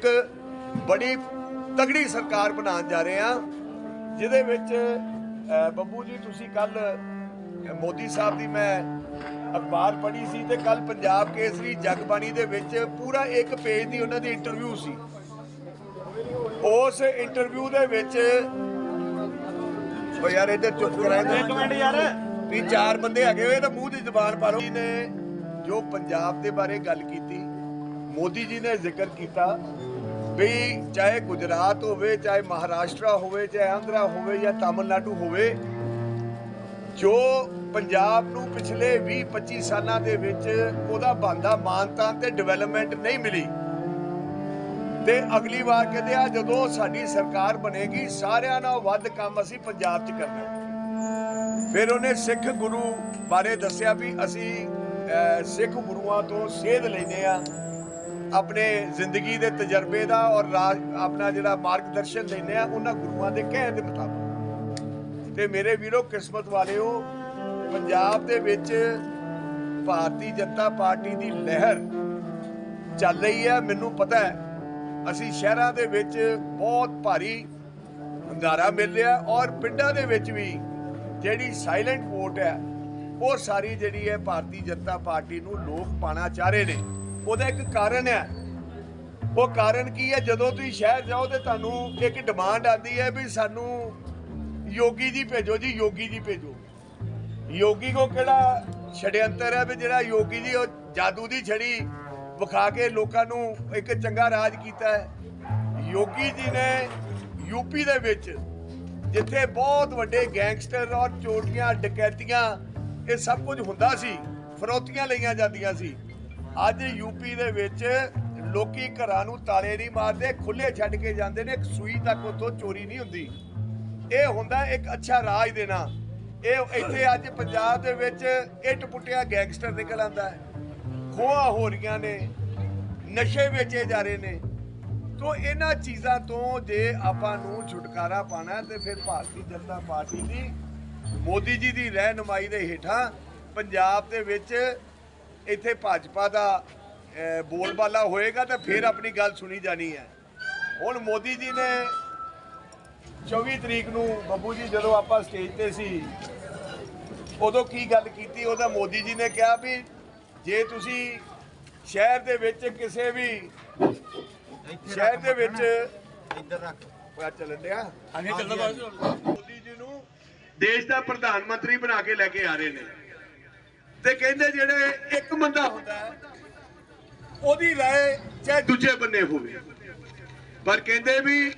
ਇੱਕ ਬੜੀ ਤਗੜੀ ਸਰਕਾਰ ਬਣਾਉਣ ਜਾ ਰਹੇ ਹਾਂ, ਜਿਹਦੇ ਵਿੱਚ ਬੱਬੂ ਜੀ, ਤੁਸੀਂ ਕੱਲ ਮੋਦੀ ਸਾਹਿਬ ਦੀ ਮੈਂ ਅਖਬਾਰ ਪੜ੍ਹੀ ਸੀ ਤੇ ਕੱਲ ਪੰਜਾਬ ਕੇਸਰੀ ਜਗਬਾਣੀ ਦੇ ਵਿੱਚ ਪੂਰਾ ਇੱਕ ਪੇਜ ਦੀ ਉਹਨਾਂ ਦੀ ਇੰਟਰਵਿਊ ਸੀ। ਉਸ ਇੰਟਰਵਿਊ ਦੇ ਵਿੱਚ ਉਹ ਯਾਰ ਇਹਦੇ ਚੁੱਪ ਕਰਾਏ ਇੱਕ ਮਿੰਟ ਯਾਰ। ਵੀ ਚਾਰ ਬੰਦੇ ਹੈਗੇ ਹੋਏ, ਤਾਂ ਮੂੰਹ ਦੀ ਜ਼ਬਾਨ ਪਾ ਲਓ। ਨੇ ਜੋ ਪੰਜਾਬ ਦੇ ਬਾਰੇ ਗੱਲ ਕੀਤੀ, ਮੋਦੀ ਜੀ ਨੇ ਜ਼ਿਕਰ ਕੀਤਾ ਵੀ ਚਾਹੇ ਗੁਜਰਾਤ ਹੋਵੇ, ਚਾਹੇ ਮਹਾਰਾਸ਼ਟਰ ਹੋਵੇ, ਚਾਹੇ ਆਂਧਰਾ ਹੋਵੇ ਜਾਂ ਤਾਮਿਲਨਾਡੂ ਹੋਵੇ, ਜੋ ਪੰਜਾਬ ਨੂੰ ਪਿਛਲੇ 20-25 ਸਾਲਾਂ ਦੇ ਵਿੱਚ ਉਹਦਾ ਬੰਦਾ ਮਾਨਤਾ ਤੇ ਡਿਵੈਲਪਮੈਂਟ ਨਹੀਂ ਮਿਲੀ। ਤੇ ਅਗਲੀ ਵਾਰ ਕਹਿੰਦੇ ਆ, ਜਦੋਂ ਸਾਡੀ ਸਰਕਾਰ ਬਣੇਗੀ, ਸਾਰਿਆਂ ਨਾਲੋਂ ਵੱਧ ਕੰਮ ਅਸੀਂ ਪੰਜਾਬ 'ਚ ਕਰਨਾ ਫਿਰ ਉਹਨੇ ਸਿੱਖ ਗੁਰੂ ਬਾਰੇ ਦੱਸਿਆ ਵੀ ਅਸੀਂ ਸਿੱਖ ਗੁਰੂਆਂ ਤੋਂ ਸੇਧ ਲੈਂਦੇ ਆ ਆਪਣੇ ਜ਼ਿੰਦਗੀ ਦੇ ਤਜਰਬੇ ਦਾ ਔਰ ਰਾਜ- ਆਪਣਾ ਜਿਹੜਾ ਮਾਰਗਦਰਸ਼ਨ ਲੈਨੇ ਆ, ਉਹਨਾਂ ਗੁਰੂਆਂ ਦੇ ਕਹਿਣ ਦੇ ਮੁਤਾਬਕ। ਤੇ ਮੇਰੇ ਵੀਰੋ, ਕਿਸਮਤ ਵਾਲਿਓ, ਪੰਜਾਬ ਦੇ ਵਿੱਚ ਭਾਰਤੀ ਜਨਤਾ ਪਾਰਟੀ ਦੀ ਲਹਿਰ ਚੱਲ ਰਹੀ ਹੈ। ਮੈਨੂੰ ਪਤਾ ਹੈ, ਅਸੀਂ ਸ਼ਹਿਰਾਂ ਦੇ ਵਿੱਚ ਬਹੁਤ ਭਾਰੀ ਹੰਗਾਰਾ ਮਿਲ ਰਿਹਾ ਔਰ ਪਿੰਡਾਂ ਦੇ ਵਿੱਚ ਵੀ ਜਿਹੜੀ ਸਾਇਲੈਂਟ ਵੋਟ ਹੈ, ਉਹ ਸਾਰੀ ਜਿਹੜੀ ਹੈ ਭਾਰਤੀ ਜਨਤਾ ਪਾਰਟੀ ਨੂੰ ਲੋਕ ਪਾਣਾ ਚਾਹ ਰਹੇ ਨੇ। ਉਹਦਾ ਇੱਕ ਕਾਰਨ ਹੈ। ਉਹ ਕਾਰਨ ਕੀ ਹੈ? ਜਦੋਂ ਤੁਸੀਂ ਸ਼ਹਿਰ ਜਾਓ ਤੇ ਤੁਹਾਨੂੰ ਇੱਕ ਡਿਮਾਂਡ ਆਉਂਦੀ ਹੈ ਵੀ ਸਾਨੂੰ ਯੋਗੀ ਜੀ ਭੇਜੋ ਜੀ, ਯੋਗੀ ਜੀ ਭੇਜੋ। ਯੋਗੀ ਕੋ ਕਿਹੜਾ ਛੜਯੰਤਰ ਹੈ ਵੀ ਜਿਹੜਾ ਯੋਗੀ ਜੀ, ਉਹ ਜਾਦੂ ਦੀ ਛੜੀ ਵਿਖਾ ਕੇ ਲੋਕਾਂ ਨੂੰ ਇੱਕ ਚੰਗਾ ਰਾਜ ਕੀਤਾ ਹੈ। ਯੋਗੀ ਜੀ ਨੇ ਯੂਪੀ ਦੇ ਵਿੱਚ, ਜਿੱਥੇ ਬਹੁਤ ਵੱਡੇ ਗੈਂਗਸਟਰ ਔਰ ਚੋਰੀਆਂ, ਡਕੈਤੀਆਂ, ਇਹ ਸਭ ਕੁਝ ਹੁੰਦਾ ਸੀ, ਫਰੋਤੀਆਂ ਲਈਆਂ ਜਾਂਦੀਆਂ ਸੀ। ਅੱਜ ਯੂਪੀ ਦੇ ਵਿੱਚ ਲੋਕੀ ਘਰਾਂ ਨੂੰ ਤਾਲੇ ਨਹੀਂ ਮਾਰਦੇ ਖੁੱਲੇ ਛੱਡ ਕੇ ਜਾਂਦੇ ਨੇ, ਇੱਕ ਸੂਈ ਤੱਕ ਉੱਥੋਂ ਚੋਰੀ ਨਹੀਂ ਹੁੰਦੀ। ਇਹ ਹੁੰਦਾ ਇੱਕ ਅੱਛਾ ਰਾਜ ਦੇਣਾ। ਇਹ ਇੱਥੇ ਅੱਜ ਪੰਜਾਬ ਦੇ ਵਿੱਚ ਇੱਟ ਪੁੱਟਿਆ ਗੈਂਗਸਟਰ ਨਿਕਲ ਆਂਦਾ ਹੈ। ਖੋਆ ਹੋ ਰਹੀਆਂ ਨੇ, ਨਸ਼ੇ ਵੇਚੇ ਜਾ ਰਹੇ ਨੇ। ਤੋਂ ਇਹਨਾਂ ਚੀਜ਼ਾਂ ਤੋਂ ਜੇ ਆਪਾਂ ਨੂੰ ਛੁਟਕਾਰਾ ਪਾਣਾ ਹੈ, ਤੇ ਫਿਰ ਭਾਰਤੀ ਜਨਤਾ ਪਾਰਟੀ ਦੀ, ਮੋਦੀ ਜੀ ਦੀ ਰਹਿਨਮਾਈ ਦੇ ਹੇਠਾਂ ਪੰਜਾਬ ਦੇ ਵਿੱਚ ਇੱਥੇ ਭਾਜਪਾ ਦਾ ਬੋਲਬਾਲਾ ਹੋਏਗਾ ਤਾਂ ਫਿਰ ਆਪਣੀ ਗੱਲ ਸੁਣੀ ਜਾਣੀ ਹੈ। ਹੁਣ ਮੋਦੀ ਜੀ ਨੇ 24 ਤਰੀਕ ਨੂੰ ਬੱਬੂ ਜੀ ਜਦੋਂ ਆਪਾਂ ਸਟੇਜ ਤੇ ਸੀ ਉਦੋਂ ਕੀ ਗੱਲ ਕੀਤੀ? ਉਹਦਾ ਮੋਦੀ ਜੀ ਨੇ ਕਿਹਾ ਵੀ ਜੇ ਤੁਸੀਂ ਸ਼ਹਿਰ ਦੇ ਵਿੱਚ ਕਿਸੇ ਵੀ ਸ਼ਹਿਰ ਦੇ ਵਿੱਚ ਇੱਧਰ ਰੱਖ। ਹੋਇਆ ਚੱਲਣ ਡਿਆ? ਹਾਂਜੀ ਚੱਲਦਾ ਮੋਦੀ ਜੀ ਨੂੰ ਦੇਸ਼ ਦਾ ਪ੍ਰਧਾਨ ਮੰਤਰੀ ਬਣਾ ਕੇ ਲੈ ਕੇ ਆ ਰਹੇ ਨੇ। ਤੇ ਕਹਿੰਦੇ ਜਿਹੜੇ ਇੱਕ ਬੰਦਾ ਹੁੰਦਾ ਉਹਦੀ ਰਾਏ ਚਾਹੇ ਦੂਜੇ ਬੰਨੇ ਹੋਵੇ। ਪਰ ਕਹਿੰਦੇ ਵੀ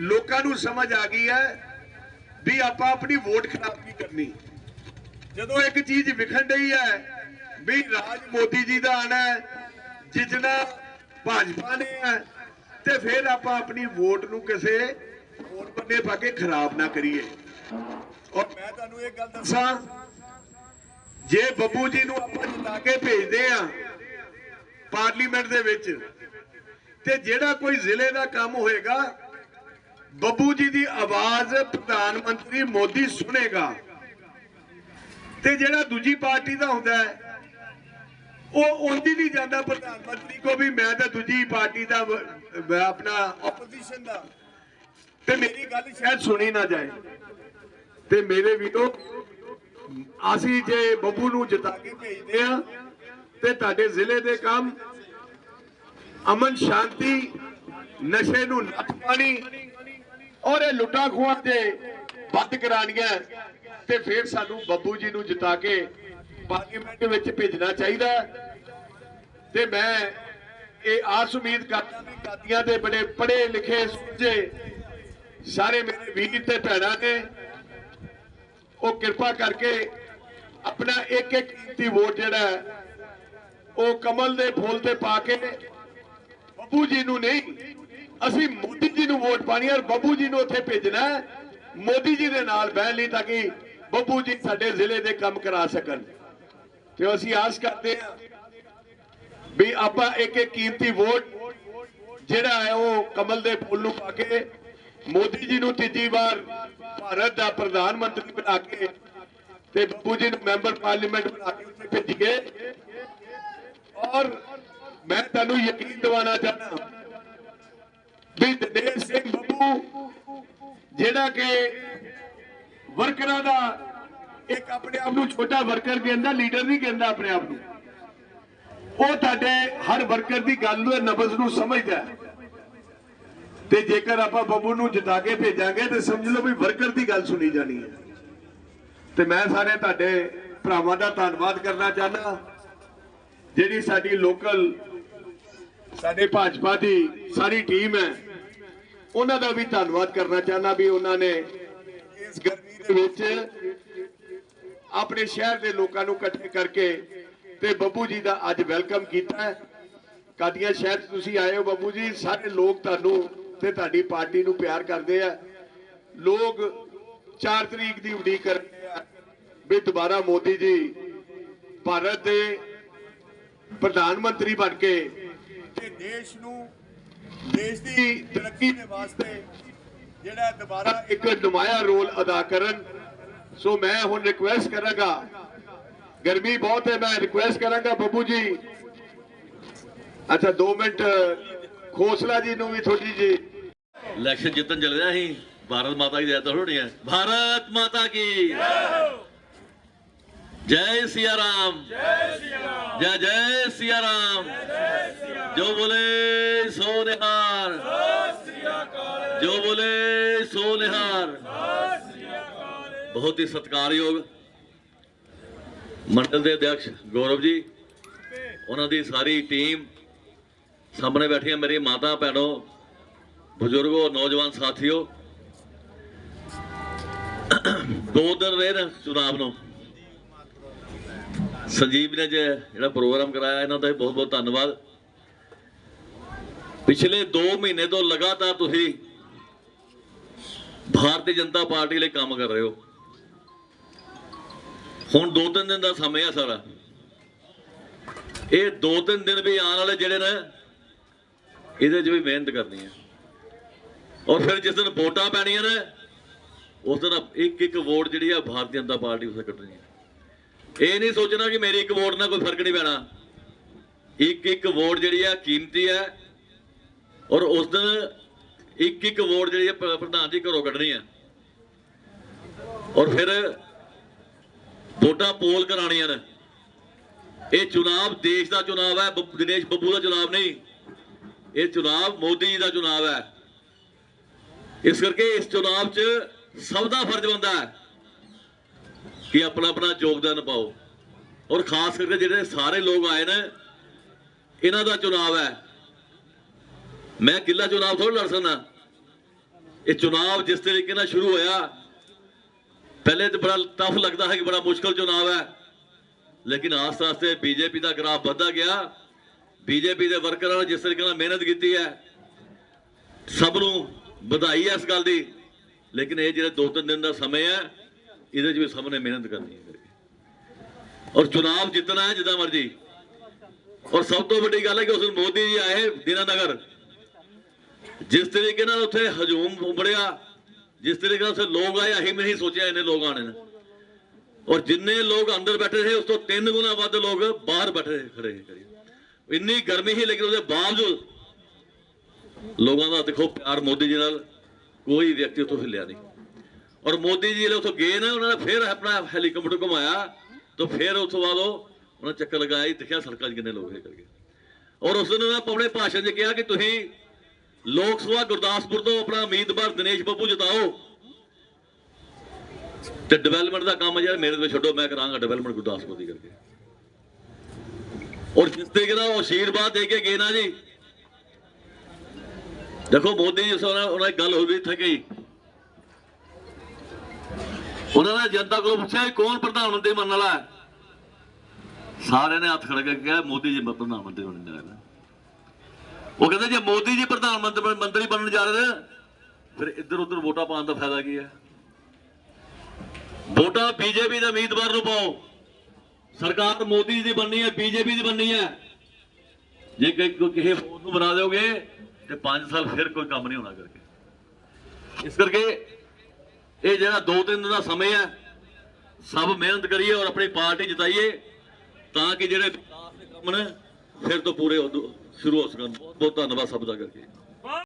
ਲੋਕਾਂ ਨੂੰ ਸਮਝ ਆ ਗਈ ਹੈ ਵੀ ਆਪਾਂ ਆਪਣੀ ਵੋਟ ਖਰਾਬ ਨਹੀਂ ਕਰਨੀ। ਜਦੋਂ ਇੱਕ ਚੀਜ਼ ਵਿਖਣ ਰਹੀ ਹੈ ਵੀ ਰਾਜ ਮੋਦੀ ਜੀ ਦਾ ਆਣਾ ਹੈ ਭਾਜਪਾ ਨੇ ਹੈ, ਤੇ ਫਿਰ ਆਪਾਂ ਆਪਣੀ ਵੋਟ ਨੂੰ ਕਿਸੇ ਹੋਰ ਬੰਨੇ ਪਾ ਕੇ ਖਰਾਬ ਨਾ ਕਰੀਏ। ਔਰ ਮੈਂ ਤੁਹਾਨੂੰ ਇਹ ਗੱਲ ਦੱਸਾਂ ਜੇ ਬੱਬੂ ਜੀ ਨੂੰ ਆਪਾਂ ਜਿਤਾ ਕੇ ਭੇਜਦੇ ਆ ਪਾਰਲੀਮੈਂਟ ਦੇ ਵਿੱਚ, ਤੇ ਜਿਹੜਾ ਕੋਈ ਜ਼ਿਲ੍ਹੇ ਦਾ ਕੰਮ ਹੋਏਗਾ, ਬੱਬੂ ਜੀ ਦੀ ਆਵਾਜ਼ ਪ੍ਰਧਾਨ ਮੰਤਰੀ ਮੋਦੀ ਸੁਣੇਗਾ। ਤੇ ਜਿਹੜਾ ਦੂਜੀ ਪਾਰਟੀ ਦਾ ਹੁੰਦਾ ਹੈ, ਉਹ ਉਂਝ ਨਹੀਂ ਜਾਂਦਾ ਪ੍ਰਧਾਨ ਮੰਤਰੀ ਕੋ ਵੀ ਮੈਂ ਤਾਂ ਦੂਜੀ ਪਾਰਟੀ ਦਾ ਆਪਣਾ ਆਪੋਜੀਸ਼ਨ ਦਾ। ਤੇ ਮੇਰੀ ਗੱਲ ਸ਼ਾਇਦ ਸੁਣੀ ਨਾ ਜਾਏ। ਤੇ ਮੇਰੇ ਵੀਰੋ ਅਸੀਂ ਜੇ ਬੱਬੂ ਨੂੰ ਜਿਤਾ ਕੇ ਭੇਜਦੇ ਆ ਤੇ ਤੁਹਾਡੇ ਜ਼ਿਲ੍ਹੇ ਦੇ ਕੰਮ ਅਮਨ ਸ਼ਾਂਤੀ ਨਸ਼ੇ ਨੂੰ ਨੱਥ ਪਾਣੀ ਔਰ ਇਹ ਲੁੱਟਾਂ ਖੋਹਾਂ ਤੇ ਬੰਦ ਕਰਾਣੀਆਂ ਤੇ ਫਿਰ ਸਾਨੂੰ ਬੱਬੂ ਜੀ ਨੂੰ ਜਿਤਾ ਕੇ ਪਾਰਲੀਮੈਂਟ ਵਿੱਚ ਭੇਜਣਾ ਚਾਹੀਦਾ ਤੇ ਮੈਂ ਇਹ ਆਸ ਉਮੀਦ ਕਰਦਾ ਕਾਦੀਆਂ ਦੇ ਬੜੇ ਪੜੇ ਲਿਖੇ ਸੁਝੇ ਸਾਰੇ ਮੇਰੇ ਵੀਰ ਤੇ ਭੈਣਾਂ ਨੇ ਉਹ ਕਿਰਪਾ ਕਰਕੇ ਆਪਣਾ ਇੱਕ ਇੱਕ ਕੀਮਤੀ ਵੋਟ ਜਿਹੜਾ ਉਹ ਕਮਲ ਦੇ ਫੁੱਲ ਤੇ ਪਾ ਕੇ ਬੱਬੂ ਜੀ ਨੂੰ ਨਹੀਂ, ਅਸੀਂ ਮੋਦੀ ਜੀ ਨੂੰ ਵੋਟ ਪਾਣੀ ਔਰ ਬੱਬੂ ਜੀ ਨੂੰ ਉੱਥੇ ਭੇਜਣਾ ਮੋਦੀ ਜੀ ਦੇ ਨਾਲ ਬਹਿਣ ਲਈ ਤਾਂ ਕਿ ਬੱਬੂ ਜੀ ਸਾਡੇ ਜ਼ਿਲ੍ਹੇ ਦੇ ਕੰਮ ਕਰਾ ਸਕਣ। ਤੇ ਅਸੀਂ ਆਸ ਕਰਦੇ ਹਾਂ ਵੀ ਆਪਾਂ ਇੱਕ ਇੱਕ ਕੀਮਤੀ ਵੋਟ ਜਿਹੜਾ ਹੈ, ਉਹ ਕਮਲ ਦੇ ਫੁੱਲ ਨੂੰ ਪਾ ਕੇ ਮੋਦੀ ਜੀ ਨੂੰ ਤੀਜੀ ਵਾਰ ਭਾਰਤ ਦਾ ਪ੍ਰਧਾਨ ਮੰਤਰੀ ਬਣਾ ਕੇ ਤੇ ਬੱਬੂ ਜੀ ਨੂੰ ਮੈਂਬਰ ਪਾਰਲੀਮੈਂਟ ਬਣਾ ਕੇ ਉੱਥੇ ਭੇਜੀਏ ਔਰ ਮੈਂ ਤੁਹਾਨੂੰ ਯਕੀਨ ਦਿਵਾਉਣਾ ਚਾਹਨਾ ਵੀ ਦਿਨੇਸ਼ ਸਿੰਘ ਬੱਬੂ, ਜਿਹੜਾ ਕਿ ਵਰਕਰਾਂ ਦਾ ਇੱਕ ਆਪਣੇ ਆਪ ਨੂੰ ਛੋਟਾ ਵਰਕਰ ਕਹਿੰਦਾ, ਲੀਡਰ ਨਹੀਂ ਕਹਿੰਦਾ ਆਪਣੇ ਆਪ ਨੂੰ, ਉਹ ਤੁਹਾਡੇ ਹਰ ਵਰਕਰ ਦੀ ਗੱਲ ਨੂੰ, ਨਬਜ਼ ਨੂੰ ਸਮਝਦਾ ਹੈ। ਤੇ ਜੇਕਰ ਆਪਾਂ ਬੱਬੂ ਨੂੰ ਜਿਤਾ ਕੇ ਭੇਜਾਂਗੇ ਤੇ ਸਮਝ ਲਓ ਵੀ ਵਰਕਰ ਦੀ ਗੱਲ ਸੁਣੀ ਜਾਣੀ ਹੈ। ਤੇ ਮੈਂ ਸਾਰੇ ਤੁਹਾਡੇ ਭਰਾਵਾਂ ਦਾ ਧੰਨਵਾਦ ਕਰਨਾ ਚਾਹਨਾ ਜਿਹੜੀ ਸਾਡੀ ਲੋਕਲ, ਸਾਡੇ ਭਾਜਪਾ ਦੀ ਸਾਰੀ ਟੀਮ ਹੈ, ਉਹਨਾਂ ਦਾ ਵੀ ਧੰਨਵਾਦ ਕਰਨਾ ਚਾਹਨਾ ਵੀ ਉਹਨਾਂ ਨੇ ਇਸ ਗਰਮੀ ਦੇ ਵਿੱਚ ਆਪਣੇ ਸ਼ਹਿਰ ਦੇ ਲੋਕਾਂ ਨੂੰ ਇਕੱਠੇ ਕਰਕੇ ਤੇ ਬੱਬੂ ਜੀ ਦਾ ਅੱਜ ਵੈਲਕਮ ਕੀਤਾ ਕਾਦੀਆਂ ਸ਼ਹਿਰ ਤੁਸੀਂ ਆਏ ਹੋ ਬੱਬੂ ਜੀ, ਸਾਰੇ ਲੋਕ ਤੁਹਾਨੂੰ ਤੇ ਤੁਹਾਡੀ ਪਾਰਟੀ ਨੂੰ ਪਿਆਰ ਕਰਦੇ ਆ। ਲੋਕ 4 ਤਰੀਕ ਦੀ ਉਡੀਕ ਕਰ ਰਹੇ ਵੀ ਦੁਬਾਰਾ ਮੋਦੀ ਜੀ ਭਾਰਤ ਦੇ ਪ੍ਰਧਾਨ ਮੰਤਰੀ ਬਣ ਕੇ ਤੇ ਦੇਸ਼ ਨੂੰ, ਦੇਸ਼ ਦੀ ਤਰੱਕੀ ਦੇ ਵਾਸਤੇ ਜਿਹੜਾ ਦੁਬਾਰਾ ਇੱਕ ਨੁਮਾਇਆ ਰੋਲ ਅਦਾ ਕਰਨ। ਸੋ ਮੈਂ ਹੁਣ ਰਿਕੁਐਸਟ ਕਰਾਂਗਾ। ਗਰਮੀ ਬਹੁਤ ਹੈ, ਮੈਂ ਰਿਕੁਐਸਟ ਕਰਾਂਗਾ ਬੱਬੂ ਜੀ। ਅੱਛਾ 2 ਮਿੰਟ ਖੋਸਲਾ ਜੀ ਨੂੰ ਵੀ ਥੋੜੀ ਜੀ। ਇਲੈਕਸ਼ਨ ਜਿੱਤਣ ਚੱਲ ਰਿਹਾ ਸੀ ਭਾਰਤ ਮਾਤਾ ਦੀ ਜੈਤਾ ਹੋਣੀ ਹੈ ਭਾਰਤ ਮਾਤਾ ਕੀ? ਜੈ ਸਿਆ ਰਾਮ ਜੈ ਸਿਆ ਰਾਮ ਜੈ ਜੈ ਸਿਆ ਰਾਮ ਜੋ ਬੋਲੇ ਸੋ ਨਿਹਾਰ। ਜੋ ਬੋਲੇ ਸੋ ਨਿਹਾਰ। ਬਹੁਤ ਹੀ ਸਤਿਕਾਰਯੋਗ ਮੰਡਲ ਦੇ ਅਧਿਕਸ਼ ਗੌਰਵ ਜੀ, ਉਹਨਾਂ ਦੀ ਸਾਰੀ ਟੀਮ ਸਾਹਮਣੇ ਬੈਠੀਆਂ ਮੇਰੀ ਮਾਤਾ, ਭੈਣੋ, ਬਜ਼ੁਰਗੋ, ਨੌਜਵਾਨ ਸਾਥੀਓ। ਦੋ ਦਿਨ ਰਹੇ ਨੇ ਚੁਣਾਵ ਨੂੰ। ਸੰਜੀਵ ਨੇ ਜਿਹੜਾ ਪ੍ਰੋਗਰਾਮ ਕਰਾਇਆ, ਇਹਨਾਂ ਦਾ ਬਹੁਤ ਬਹੁਤ ਧੰਨਵਾਦ। ਪਿਛਲੇ 2 ਮਹੀਨੇ ਤੋਂ ਲਗਾਤਾਰ ਤੁਸੀਂ ਭਾਰਤੀ ਜਨਤਾ ਪਾਰਟੀ ਲਈ ਕੰਮ ਕਰ ਰਹੇ ਹੋ। ਹੁਣ 2-3 ਦਿਨ ਦਾ ਸਮਾਂ ਹੈ ਸਾਰਾ। ਇਹ 2-3 ਦਿਨ ਵੀ ਆਉਣ ਵਾਲੇ ਜਿਹੜੇ ਨੇ ਇਹਦੇ 'ਚ ਵੀ ਮਿਹਨਤ ਕਰਨੀ ਹੈ ਔਰ ਫਿਰ ਜਿਸ ਦਿਨ ਵੋਟਾਂ ਪੈਣੀਆਂ ਨੇ, ਉਸ ਦਿਨ ਇੱਕ ਇੱਕ ਵੋਟ ਜਿਹੜੀ ਆ ਭਾਰਤੀ ਜਨਤਾ ਪਾਰਟੀ ਉਸੇ ਕੱਢਣੀ ਹੈ ਇਹ ਨਹੀਂ ਸੋਚਣਾ ਕਿ ਮੇਰੀ ਇੱਕ ਵੋਟ ਨਾਲ ਕੋਈ ਫ਼ਰਕ ਨਹੀਂ ਪੈਣਾ। ਇੱਕ ਇੱਕ ਵੋਟ ਜਿਹੜੀ ਆ ਕੀਮਤੀ ਹੈ ਔਰ ਉਸ ਦਿਨ ਇੱਕ ਇੱਕ ਵੋਟ ਜਿਹੜੀ ਆ ਪ੍ਰਧਾਨ ਜੀ ਘਰੋਂ ਕੱਢਣੀ ਹੈ ਔਰ ਫਿਰ ਵੋਟਾਂ ਪੋਲ ਕਰਾਣੀਆਂ ਨੇ। ਇਹ ਚੁਣਾਵ ਦੇਸ਼ ਦਾ ਚੁਣਾਵ ਹੈ ਦਿਨੇਸ਼ ਬੱਬੂ ਦਾ ਚੁਣਾਵ ਨਹੀਂ। ਇਹ ਚੁਣਾਵ ਮੋਦੀ ਜੀ ਦਾ ਚੁਣਾਵ ਹੈ। ਇਸ ਕਰਕੇ ਇਸ ਚੁਣਾਵ 'ਚ ਸਭ ਦਾ ਫਰਜ਼ ਬਣਦਾ ਹੈ ਕਿ ਆਪਣਾ ਆਪਣਾ ਯੋਗਦਾਨ ਪਾਓ। ਔਰ ਖਾਸ ਕਰਕੇ ਜਿਹੜੇ ਸਾਰੇ ਲੋਕ ਆਏ ਨੇ, ਇਹਨਾਂ ਦਾ ਚੁਣਾਵ ਹੈ। ਮੈਂ ਕਿੱਲਾ ਚੁਣਾਵ ਥੋੜਾ ਲੜ ਸਕਦਾ। ਇਹ ਚੁਣਾਵ ਜਿਸ ਤਰੀਕੇ ਨਾਲ ਸ਼ੁਰੂ ਹੋਇਆ, ਪਹਿਲੇ ਤਾਂ ਬੜਾ ਟਫ ਲੱਗਦਾ ਹੈ ਕਿ ਬੜਾ ਮੁਸ਼ਕਲ ਚੁਣਾਵ ਹੈ। ਲੇਕਿਨ ਆਸਤੇ ਆਸਤੇ ਬੀਜੇਪੀ ਦਾ ਗ੍ਰਾਫ ਵੱਧਦਾ ਗਿਆ। ਬੀਜੇਪੀ ਦੇ ਵਰਕਰਾਂ ਨੇ ਜਿਸ ਤਰੀਕੇ ਨਾਲ ਮਿਹਨਤ ਕੀਤੀ ਹੈ, ਸਭ ਨੂੰ ਵਧਾਈ ਹੈ ਇਸ ਗੱਲ ਦੀ। ਲੇਕਿਨ ਇਹ ਜਿਹੜੇ ਦੋ ਤਿੰਨ ਦਿਨ ਦਾ ਸਮਾਂ ਹੈ, ਇਹਦੇ 'ਚ ਵੀ ਸਭ ਨੇ ਮਿਹਨਤ ਕਰਨੀ ਹੈ ਔਰ ਚੁਣਾਵ ਜਿੱਤਣਾ ਹੈ, ਜਿੱਦਾਂ ਮਰਜ਼ੀ। ਔਰ ਸਭ ਤੋਂ ਵੱਡੀ ਗੱਲ ਹੈ ਕਿ ਉਸ ਦਿਨ ਮੋਦੀ ਜੀ ਆਏ ਦੀਨਾਨਗਰ। ਜਿਸ ਤਰੀਕੇ ਨਾਲ ਉੱਥੇ ਹਜੂਮ ਉਬੜਿਆ, ਜਿਸ ਤਰੀਕੇ ਨਾਲ ਉੱਥੇ ਲੋਕ ਆਏ, ਅਸੀਂ ਵੀ ਨਹੀਂ ਸੋਚਿਆ ਇੰਨੇ ਲੋਕ ਆਣੇ ਨੇ। ਔਰ ਜਿੰਨੇ ਲੋਕ ਅੰਦਰ ਬੈਠੇ ਰਹੇ, ਉਸ ਤੋਂ ਤਿੰਨ ਗੁਣਾ ਵੱਧ ਲੋਕ ਬਾਹਰ ਬੈਠੇ ਖੜੇ ਕਰੀ ਇੰਨੀ ਗਰਮੀ ਸੀ, ਲੇਕਿਨ ਉਹਦੇ ਬਾਵਜੂਦ ਲੋਕਾਂ ਦਾ ਦੇਖੋ ਪਿਆਰ ਮੋਦੀ ਜੀ ਨਾਲ ਕੋਈ ਵਿਅਕਤੀ ਉੱਥੋਂ ਹਿੱਲਿਆ ਨਹੀਂ। ਔਰ ਮੋਦੀ ਜੀ ਜਿਹੜੇ ਉੱਥੋਂ ਗਏ ਨਾ, ਉਹਨਾਂ ਨੇ ਫਿਰ ਆਪਣਾ ਹੈਲੀਕਾਪਟਰ ਘੁਮਾਇਆ ਤਾਂ ਫਿਰ ਉਸ ਤੋਂ ਬਾਅਦ ਉਹ ਉਹਨਾਂ ਚੱਕਰ ਲਗਾਇਆ ਦਿਖਿਆ ਸੜਕਾਂ 'ਚ ਕਿੰਨੇ ਲੋਕ ਹੈ ਕਰਕੇ। ਔਰ ਉਸ ਦਿਨ ਉਹਨਾਂ ਨੇ ਆਪਣੇ ਭਾਸ਼ਣ 'ਚ ਕਿਹਾ ਕਿ ਤੁਸੀਂ ਲੋਕ ਸਭਾ ਗੁਰਦਾਸਪੁਰ ਤੋਂ ਆਪਣਾ ਉਮੀਦਵਾਰ ਦਿਨੇਸ਼ ਬੱਬੂ ਜਿਤਾਓ ਤੇ ਡਿਵੈਲਪਮੈਂਟ ਦਾ ਕੰਮ ਯਾਰ ਮੇਰੇ ਤੇ ਛੱਡੋ, ਮੈਂ ਕਰਾਂਗਾ ਡਿਵੈਲਪਮੈਂਟ ਗੁਰਦਾਸਪੁਰ ਦੀ ਕਰਕੇ। ਔਰ ਜਿਸ ਤਰੀਕੇ ਨਾਲ ਉਹ ਆਸ਼ੀਰਵਾਦ ਦੇ ਕੇ ਗਏ ਨਾ ਜੀ। ਦੇਖੋ ਮੋਦੀ ਜੀ ਸੋਨਾ ਉਹਨਾਂ ਗੱਲ ਹੋ ਗਈ ਥਕੇ ਹੀ ਉਹਨਾਂ ਨੇ ਜਨਤਾ ਕੋਲੋਂ ਪੁੱਛਿਆ ਕੌਣ ਪ੍ਰਧਾਨ ਮੰਤਰੀ ਬਣਨ ਵਾਲਾ ਹੈ? ਸਾਰਿਆਂ ਨੇ ਹੱਥ ਖੜ ਕੇ ਕਿਹਾ, ਮੋਦੀ ਜੀ ਪ੍ਰਧਾਨ ਮੰਤਰੀ ਬਣਨ ਜਾ ਰਹੇ ਉਹ ਕਹਿੰਦੇ ਜੇ ਮੋਦੀ ਜੀ ਪ੍ਰਧਾਨ ਮੰਤਰੀ ਮੰਤਰੀ ਬਣਨ ਜਾ ਰਹੇ ਫਿਰ ਇੱਧਰ ਉੱਧਰ ਵੋਟਾਂ ਪਾਉਣ ਦਾ ਫਾਇਦਾ ਕੀ ਹੈ? ਵੋਟਾਂ ਬੀਜੇਪੀ ਦੇ ਉਮੀਦਵਾਰ ਨੂੰ ਪਾਓ। ਸਰਕਾਰ ਮੋਦੀ ਜੀ ਦੀ ਬਣਨੀ ਹੈ, ਬੀਜੇਪੀ ਦੀ ਬਣਨੀ ਹੈ। ਜੇ ਕੋਈ ਕਿਸੇ ਹੋਰ ਨੂੰ ਬਣਾ ਦਿਓਗੇ ਤੇ 5 ਸਾਲ ਫਿਰ ਕੋਈ ਕੰਮ ਨਹੀਂ ਹੋਣਾ ਕਰਕੇ। ਇਸ ਕਰਕੇ ਇਹ ਜਿਹੜਾ 2-3 ਦਿਨ ਦਾ ਸਮਾਂ ਹੈ, ਸਭ ਮਿਹਨਤ ਕਰੀਏ ਔਰ ਆਪਣੀ ਪਾਰਟੀ ਜਿਤਾਈਏ ਤਾਂ ਕਿ ਜਿਹੜੇ ਕੰਮ ਨੇ, ਫਿਰ ਤੋਂ ਪੂਰੇ ਹੋ- ਸ਼ੁਰੂ ਹੋ ਸਕਣ। ਬਹੁਤ ਬਹੁਤ ਧੰਨਵਾਦ ਸਭ ਦਾ ਕਰਕੇ।